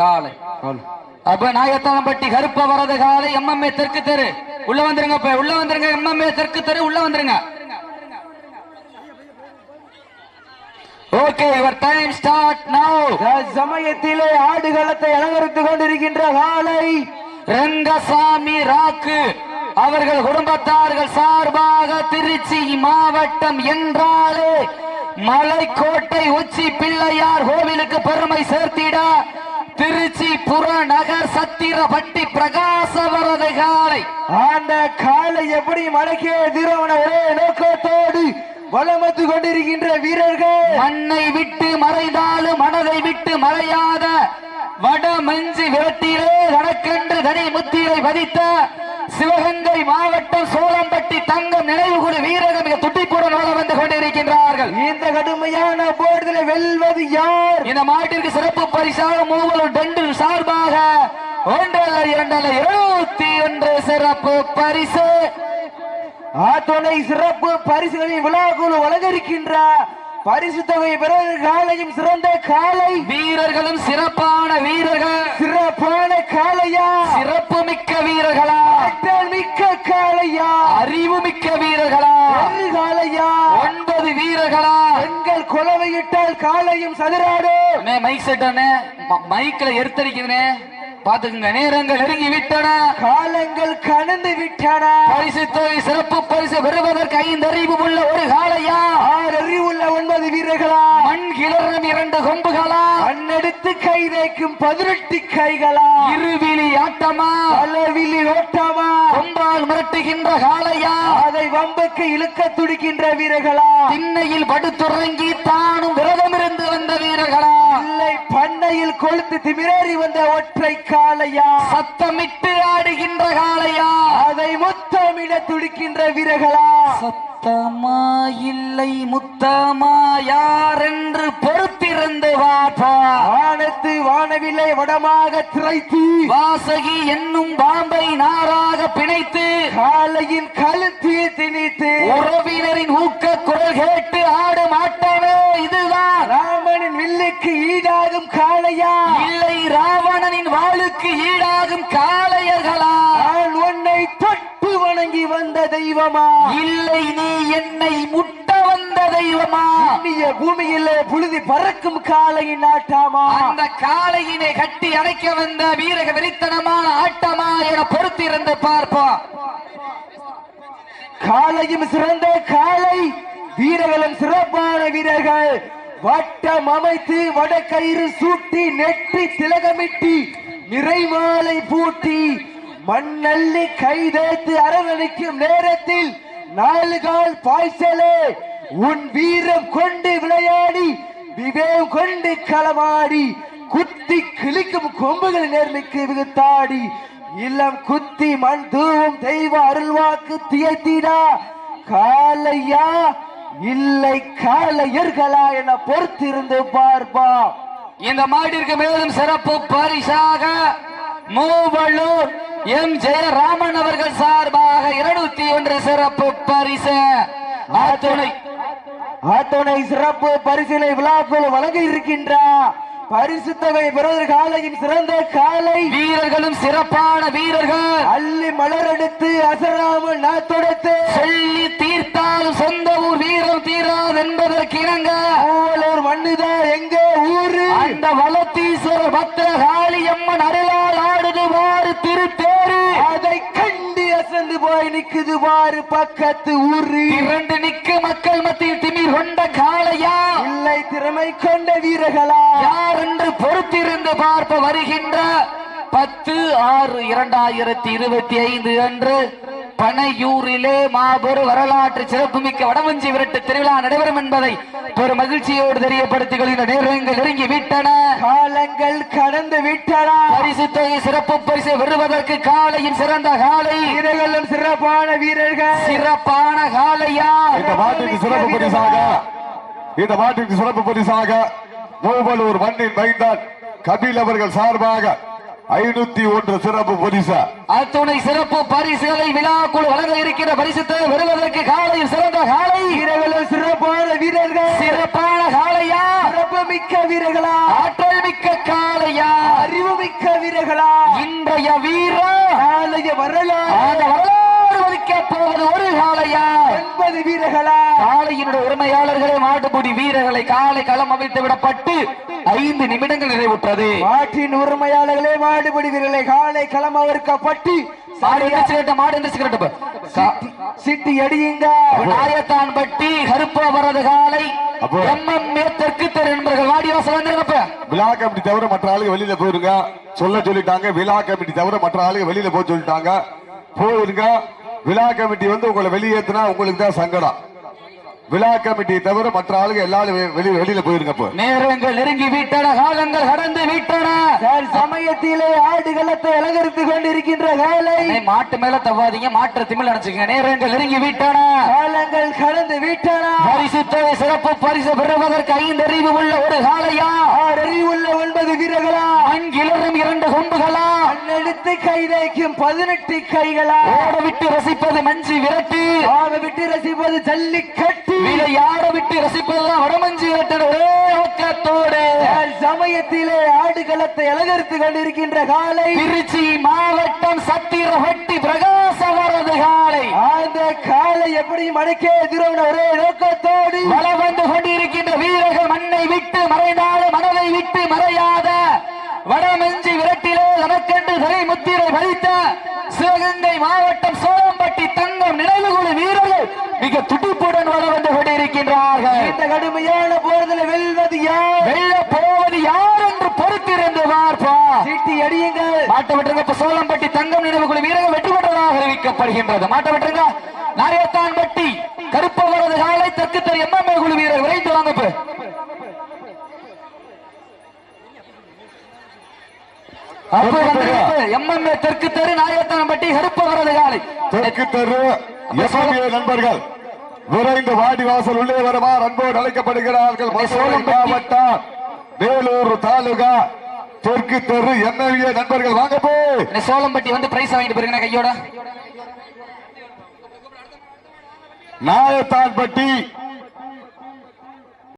காலை. அப்ப நாயத்தானப்பட்டி கருப்ப வரது காலை எம்எம்ஏ தெற்கு தெரு. உள்ள வந்துருங்க இப்ப உள்ள வந்துருங்க எம்எம்ஏ தெற்கு தெரு உள்ள வந்துருங்க. Okay your time start now சமயத்திலே ஆடுகளத்தை அலங்கரித்துக் கொண்டிருக்கின்ற காலை. ரங்கசாமி ராக்கு. அவர்கள் குடும்பத்தார்கள் சார்பாக திருச்சி மாவட்டம் என்றாலே மலைக்கோட்டை உச்சி பிள்ளையார் கோவிலுக்கு பெருமை சேர்த்திட திருச்சி புறநகர் சத்திரப்பட்டி பிரகாசவரது காலை. அந்த காலை எப்படி மடக்கிய தீரவன ஒரே நோக்கத்தோடு வலம் வந்து கொண்டிருக்கின்ற வீரர்கள்? மண்ணை விட்டு மறைந்தாலும் மனதை விட்டு மறையாத வட மஞ்சி விரட்டிலே கணக்கென்று தனி முத்திரை பதித்த சிவகங்கை மாவட்டம் சோளம்பட்டி தங்கம் நினைவுகுழு வீரர்கள் மிக துட்டிப்புடன் வளம் வந்து கொண்டிருக்கின்றார்கள் இந்த கடுமையான போர்தில வெல்வது யார்? இந்த மாட்டிற்கு சிறப்பு பரிசாக மூவரும் டெண்டில் சார்பாக ஒன்றல்ல இரண்டல்ல இருபத்தி ஒன்று சிறப்பு பரிசு. ஆத்தோனை சிறப்பு பரிசுகளின் விழாக்குழு வழங்கிருக்கின்ற பரிசு தொகை பெறுவது காலையும் சிறந்த காலை. வீரர்களும் சிறப்பான வீரர்கள். சிறப்பான காளையா சிறப்பு மிக்க வீரர்களா? மிக்க காளையா அறிவு மிக்க வீரர்களா? காளையா ஒன்பது வீரர்களா? பெண்கள் குலவையிட்டால் காலையும் சதுராடும் மைக் செட் அண்ணே. ம- மைக்ல எர்த்தடிக்குதுனே பாத்துக்குங்க நேரங்கள் நெருங்கி விட்டன காலங்கள் கடந்து விட்டன. பரிசு தொகை சிறப்பு பரிசு பெறுவதற்கு ஐந்து அறிவு உள்ள ஒரு காளையா? ஆறு அறிவுள்ள ஒன்பது வீரர்களா? மண் கிளறும் இரண்டு கொம்புகளா? மண்ணெடுத்து கை வைக்கும் பதினெட்டு கைகளா? இருவிழி ஆட்டமா? அளவிலி ஓட்டமா? கொம்பால் மிரட்டுகின்ற காளையா? அதை வம்புக்கு இழுக்க துடிக்கின்ற வீரர்களா? திண்ணையில் படுத்துறங்கி தானும் விரதம் இருந்து வந்த வீரர்களா? இல்லை பண்ணையில் கொளுத்து திமிரேறி வந்த ஒற்றை காளையா? சத்தமிட்டு ஆடுகின்ற காளையா? அதை முத்தமிட துடிக்கின்ற வீரர்களா? சத்தமா இல்லை முத்தமா யார் என்று பொறுத்திருந்து வாப்பா வானத்து வானவில்லை வடமாக திரைத்து. வாசகி என்னும் பாம்பை நாராக பிணைத்து. காலையின் கழுத்தில் திணித்து. உறவினரின் ஊக்க குரல் கேட்டு ஆடும் தெய்வமா? இல்லை நீ என்னை முட்ட வந்த தெய்வமா? புண்ணிய பூமியிலே புழுதி பறக்கும் காளையின் ஆட்டாமா அந்த காளையினை கட்டி அணைக்க வந்த வீரக வெறித்தனமான ஆட்டமா என பொறுத்திருந்து பார்ப்போம். காளையும் சிறந்த காளை வீரர்களும் சிறப்பான வீரர்கள். வட்டம் அமைத்து வடக்கயிறு சூட்டி நெற்றி திலகமிட்டி நிறைமாலை பூட்டி மண்ணள்ளி கைதேத்து அரவணைக்கும் நேரத்தில் நாலு கால் பாய்ச்சலே. உன் வீரம் கொண்டு விளையாடி விவேகம் கொண்டு களமாடி குத்தி கிழிக்கும் கொம்புகள் நேர்மைக்கு விகுத்தாடி. இல்லம் குத்தி மண் தூவும் தெய்வ அருள்வாக்கு தியத்திடா காலையா? இல்லை காலையர்களா என பொறுத்திருந்து பார்ப்பா. இந்த மாட்டிற்கு மேலும் சிறப்பு பரிசாக மூவலூர் எம் ஜெயராமன் அவர்கள் சார்பாக இருநூத்தி ஒன்று சிறப்பு பரிசு. ஆத்துணை சிறப்பு பரிசிலை விழாக்குள் வழங்க இருக்கின்றார் பரிசு தொகை பிறகு காலையின் சிறந்த காலை. வீரர்களும் சிறப்பான வீரர்கள். அள்ளி மலரெடுத்து அசராமல் நாத்தொடுத்து. சொல்லி தீர்த்தாலும் சொந்த ஊர் வீரம் தீராது என்பதற்கு இணங்க. மூவலூர் மண்ணுதான் எங்க ஊரு? அந்த வளத்தீஸ்வரர் பத்திர அருளால் ஆடுது வாறு திருத்தேரு அதை கண்டு நிக்குது பாரு பக்கத்து ஊரு. இரண்டு நிக்க மக்கள் மத்தியில் திமிர் கொண்ட காளையா? இல்லை திறமை கொண்ட வீரர்களா? யார் என்று பொறுத்திருந்து பார்ப்ப வருகின்ற பத்து ஆறு இரண்டாயிரத்தி இருபத்தி ஐந்து அன்று பனையூரிலே மாபெரும் வரலாற்று சிறப்புமிக்க வடமஞ்சி விரட்டு திருவிழா நடைபெறும் என்பதை ஒரு மகிழ்ச்சியோடு தெரியப்படுத்திக் கொள்கின்ற நேரங்கள் நெருங்கி விட்டன காலங்கள் கடந்து விட்டனா. பரிசு தொகை சிறப்பு பரிசு பெறுவதற்கு காலையும் சிறந்த காலை. வீரர்களும் சிறப்பான வீரர்கள். சிறப்பான காலையா? இந்த மாட்டிற்கு சிறப்பு பரிசாக இந்த மாட்டிற்கு சிறப்பு பரிசாக மூவலூர் மண்ணின் மைந்தான் கபில் அவர்கள் சார்பாக ஐநூத்தி ஒன்று சிறப்பு பரிசா அத்துணை சிறப்பு பரிசுகளை விழாக்குள் வழங்க இருக்கிற பரிசுத்தை பெறுவதற்கு காலையில் சிறந்த காலை. வீரர்களும் சிறப்பான வீரர்கள். சிறப்பான காளையா? சிறப்பு மிக்க வீரர்களா? ஆற்றல் மிக்க காளையா? அறிவு மிக்க வீரர்களா? இன்றைய வீரா நாளைய வரலாறு. போவது ஒரு காளையா? ஒன்பது வீரர்களா? காளையினுடைய உரிமையாளர்களே மாட்டுப்புடி வீரர்களை காலை களம் அமைத்து விடப்பட்டு ஐந்து நிமிடங்கள் நிறைவுற்றது. மாட்டின் உரிமையாளர்களே மாடுபிடி வீரர்களை காலை களம் அவர்க்கப்பட்டு சிட்டி அடியுங்க. ஆயத்தான் பட்டி கருப்பா வரது காலை. தெற்கு தெரு என்பர்கள் வாடிவாசல் வந்துருங்கப்ப விழா கமிட்டி தவிர மற்ற ஆளுங்க வெளியில போயிருங்க. சொல்ல சொல்லிட்டாங்க விழா கமிட்டி தவிர மற்ற ஆளுங்க வெளியில போக சொல்லிட்டாங்க. போயிருங்க. விழா கமிட்டி வந்து உங்களை வெளியேற்றினா உங்களுக்கு தான் சங்கடம். விழா கமிட்டியை தவிர மற்ற ஆளுங்க எல்லாரும் வெளியில போயிருங்க இப்போ நேரங்கள் நெருங்கி விட்டன காலங்கள் கடந்து விட்டன. சமயத்திலே ஆடுகளத்தை அலங்கரித்து கொண்டிருக்கின்ற காலை அண்ணே, மாட்டு மேல தவாதீங்க மாற்று திமிழ் நினைச்சுங்க நேரங்கள் நெருங்கி விட்டன. காலங்கள் கடந்து விட்டன. பரிசு தொகை சிறப்பு பரிசு பெறுவதற்கு ஐந்து அறிவு உள்ள ஒரு காளையா? ஆறறிவுள்ள ஒன்பது வீரர்களா? அங்கிலரும் இரண்டு கொம்புகளா? அண்ணெடுத்து கை வைக்கும் பதினெட்டு கைகளா? ஓட விட்டு ரசிப்பது மஞ்சி விரட்டு. ஆக விட்டு ரசிப்பது ஜல்லிக்கட்டு. விளையாட விட்டு ரசிப்பதுதான் வடமஞ்சி ஒரே நோக்கத்தோடு சமயத்திலே ஆடுகளத்தை அலங்கரித்து கொண்டிருக்கின்ற காலை? திருச்சி மாவட்டம் சத்திரவட்டி பிரகாசவரது காலை. அந்த காலை எப்படி மடக்கே எதிரோன ஒரே நோக்கத்தோடு. வள வந்து கொண்டிருக்கின்ற வீரர்கள் மண்ணை விட்டு மறைந்தாலும் மனதை விட்டு மறையாத வடமெஞ்சி விரட்டிலே தனக்கென்று தலை முத்திரை பதித்த சிவகங்கை மாவட்டம் சோளம்பட்டி தங்கம் நினைவு குழு வீரர்கள் மிக துடிப்புடன் வள வந்து கொண்டிருக்கின்றார்கள். இந்த கடுமையான போர்தல வெல்வது யார்? வெல்ல போவது யார் என்று பொறுத்திருந்து பார்ப்போம். சீட்டி அடியுங்கள். மாட்ட விட்டுருங்க இப்ப சோளம்பட்டி தங்கம் நினைவு குழு வீரர்கள் வெற்றி பெற்றதாக அறிவிக்கப்படுகின்றது. மாட்ட விட்டுருங்க நாரியத்தான் பட்டி கருப்பவரது காலை தெற்கு தெரு எம்எம்ஏ குழு வீரர் விரைந்து வாங்க இப்ப. அப்ப வந்து எம்எம்ஏ தெற்கு தெரு நாரியத்தான் பட்டி கருப்பவரது காலை. தெற்கு தெரு எஸ்எம்ஏ நண்பர்கள் விரைந்து வாடி வாசல் உள்ளே வருமாறு அன்போடு அழைக்கப்படுகிறார்கள் மாவட்டம் வேலூர் தாலுகா. தெற்கு தெரு எம்எல்ஏ நண்பர்கள் வாங்க போய் இந்த சோளம்பட்டி வந்து பிரைஸ் வாங்கிட்டு போயிருங்க கையோட. நாயத்தான்பட்டி